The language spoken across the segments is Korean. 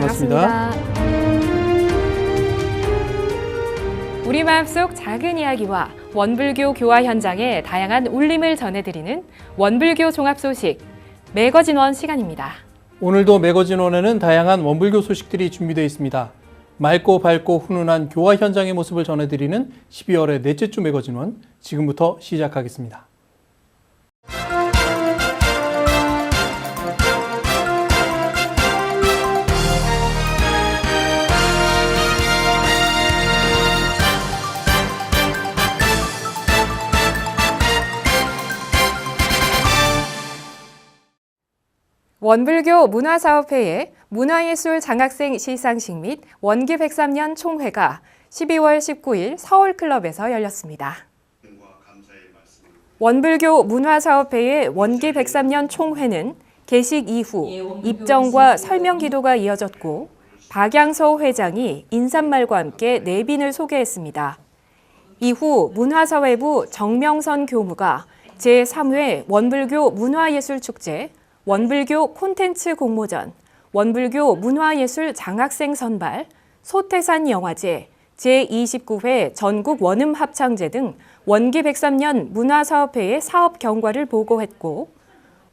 반갑습니다. 우리 마음 속 작은 이야기와 원불교 교화 현장의 다양한 울림을 전해드리는 원불교 종합 소식 매거진원 시간입니다. 오늘도 매거진원에는 다양한 원불교 소식들이 준비되어 있습니다. 맑고 밝고 훈훈한 교화 현장의 모습을 전해드리는 12월의 넷째 주 매거진원 지금부터 시작하겠습니다. 원불교 문화사업회의 문화예술 장학생 시상식 및 원기 103년 총회가 12월 19일 서울클럽에서 열렸습니다. 원불교 문화사업회의 원기 103년 총회는 개식 이후 입정과 설명 기도가 이어졌고 박양서 회장이 인사말과 함께 내빈을 소개했습니다. 이후 문화사회부 정명선 교무가 제3회 원불교 문화예술축제, 원불교 콘텐츠 공모전, 원불교 문화예술 장학생 선발, 소태산 영화제, 제29회 전국 원음 합창제 등 원기 103년 문화사업회의 사업 경과를 보고했고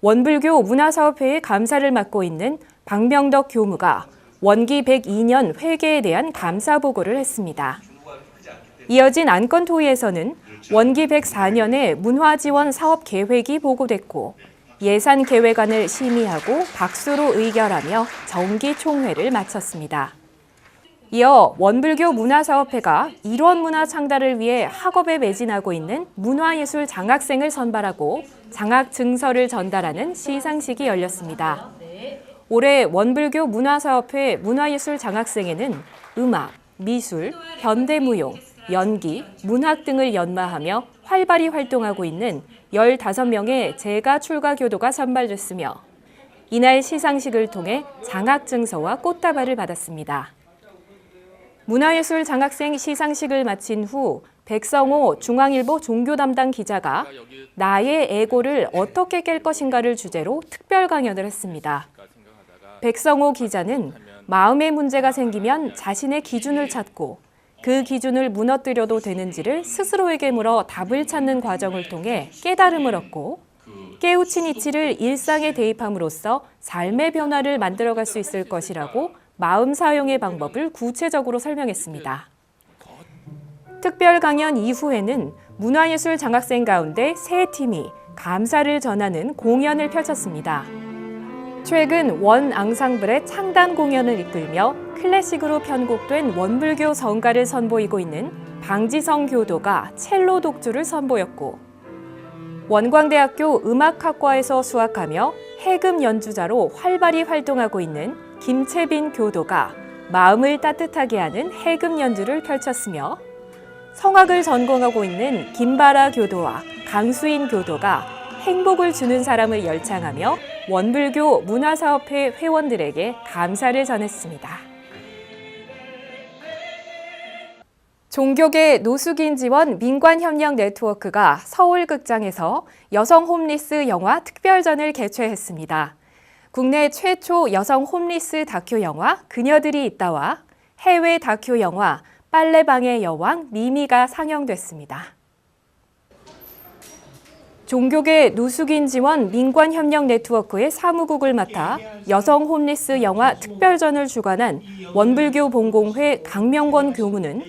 원불교 문화사업회의 감사를 맡고 있는 박명덕 교무가 원기 102년 회계에 대한 감사 보고를 했습니다. 이어진 안건 토의에서는 원기 104년의 문화지원 사업 계획이 보고됐고 예산 계획안을 심의하고 박수로 의결하며 정기 총회를 마쳤습니다. 이어 원불교 문화사업회가 일원 문화 창달을 위해 학업에 매진하고 있는 문화예술 장학생을 선발하고 장학 증서를 전달하는 시상식이 열렸습니다. 올해 원불교 문화사업회 문화예술 장학생에는 음악, 미술, 현대무용, 연기, 문학 등을 연마하며 활발히 활동하고 있는 15명의 재가 출가 교도가 선발됐으며 이날 시상식을 통해 장학 증서와 꽃다발을 받았습니다. 문화예술 장학생 시상식을 마친 후 백성호 중앙일보 종교 담당 기자가 나의 에고를 어떻게 깰 것인가를 주제로 특별 강연을 했습니다. 백성호 기자는 마음의 문제가 생기면 자신의 기준을 찾고 그 기준을 무너뜨려도 되는지를 스스로에게 물어 답을 찾는 과정을 통해 깨달음을 얻고 깨우친 이치를 일상에 대입함으로써 삶의 변화를 만들어갈 수 있을 것이라고 마음 사용의 방법을 구체적으로 설명했습니다. 특별 강연 이후에는 문화예술 장학생 가운데 세 팀이 감사를 전하는 공연을 펼쳤습니다. 최근 원 앙상블의 창단 공연을 이끌며 클래식으로 편곡된 원불교 성가를 선보이고 있는 방지성 교도가 첼로 독주를 선보였고 원광대학교 음악학과에서 수학하며 해금 연주자로 활발히 활동하고 있는 김채빈 교도가 마음을 따뜻하게 하는 해금 연주를 펼쳤으며 성악을 전공하고 있는 김바라 교도와 강수인 교도가 행복을 주는 사람을 열창하며 원불교 문화사업회 회원들에게 감사를 전했습니다. 종교계 노숙인 지원 민관협력 네트워크가 서울극장에서 여성 홈리스 영화 특별전을 개최했습니다. 국내 최초 여성 홈리스 다큐 영화 그녀들이 있다와 해외 다큐 영화 빨래방의 여왕 미미가 상영됐습니다. 종교계 노숙인 지원 민관협력 네트워크의 사무국을 맡아 여성 홈리스 영화 특별전을 주관한 원불교 본공회 강명권 교무는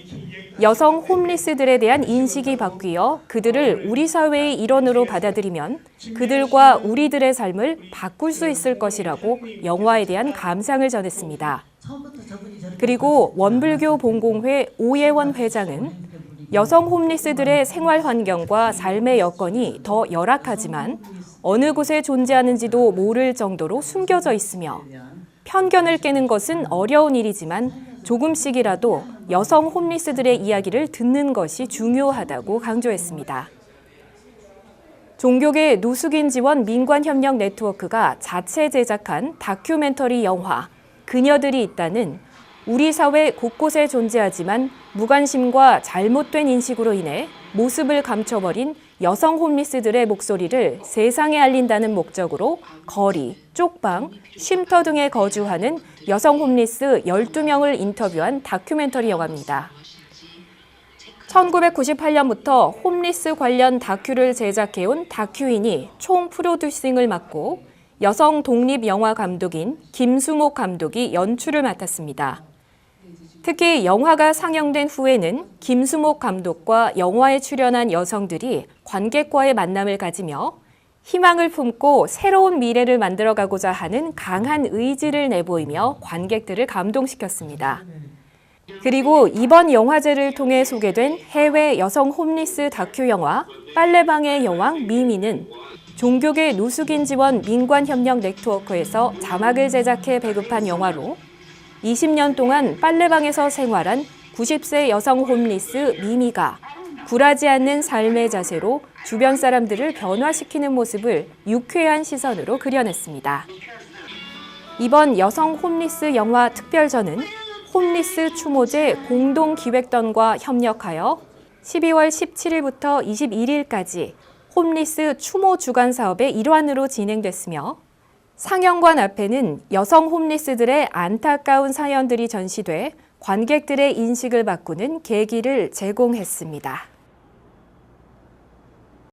여성 홈리스들에 대한 인식이 바뀌어 그들을 우리 사회의 일원으로 받아들이면 그들과 우리들의 삶을 바꿀 수 있을 것이라고 영화에 대한 감상을 전했습니다. 그리고 원불교 본공회 오예원 회장은 여성 홈리스들의 생활 환경과 삶의 여건이 더 열악하지만 어느 곳에 존재하는지도 모를 정도로 숨겨져 있으며 편견을 깨는 것은 어려운 일이지만 조금씩이라도 여성 홈리스들의 이야기를 듣는 것이 중요하다고 강조했습니다. 종교계 노숙인 지원 민관협력 네트워크가 자체 제작한 다큐멘터리 영화 그녀들이 있다는 우리 사회 곳곳에 존재하지만 무관심과 잘못된 인식으로 인해 모습을 감춰버린 여성 홈리스들의 목소리를 세상에 알린다는 목적으로 거리, 쪽방, 쉼터 등에 거주하는 여성 홈리스 12명을 인터뷰한 다큐멘터리 영화입니다. 1998년부터 홈리스 관련 다큐를 제작해온 다큐인이 총 프로듀싱을 맡고 여성 독립 영화 감독인 김수목 감독이 연출을 맡았습니다. 특히 영화가 상영된 후에는 김수목 감독과 영화에 출연한 여성들이 관객과의 만남을 가지며 희망을 품고 새로운 미래를 만들어가고자 하는 강한 의지를 내보이며 관객들을 감동시켰습니다. 그리고 이번 영화제를 통해 소개된 해외 여성 홈리스 다큐 영화 빨래방의 여왕 미미는 종교계 누수긴 지원 민관협력 네트워크에서 자막을 제작해 배급한 영화로 20년 동안 빨래방에서 생활한 90세 여성 홈리스 미미가 굴하지 않는 삶의 자세로 주변 사람들을 변화시키는 모습을 유쾌한 시선으로 그려냈습니다. 이번 여성 홈리스 영화 특별전은 홈리스 추모제 공동 기획단과 협력하여 12월 17일부터 21일까지 홈리스 추모 주간 사업의 일환으로 진행됐으며 상영관 앞에는 여성 홈리스들의 안타까운 사연들이 전시돼 관객들의 인식을 바꾸는 계기를 제공했습니다.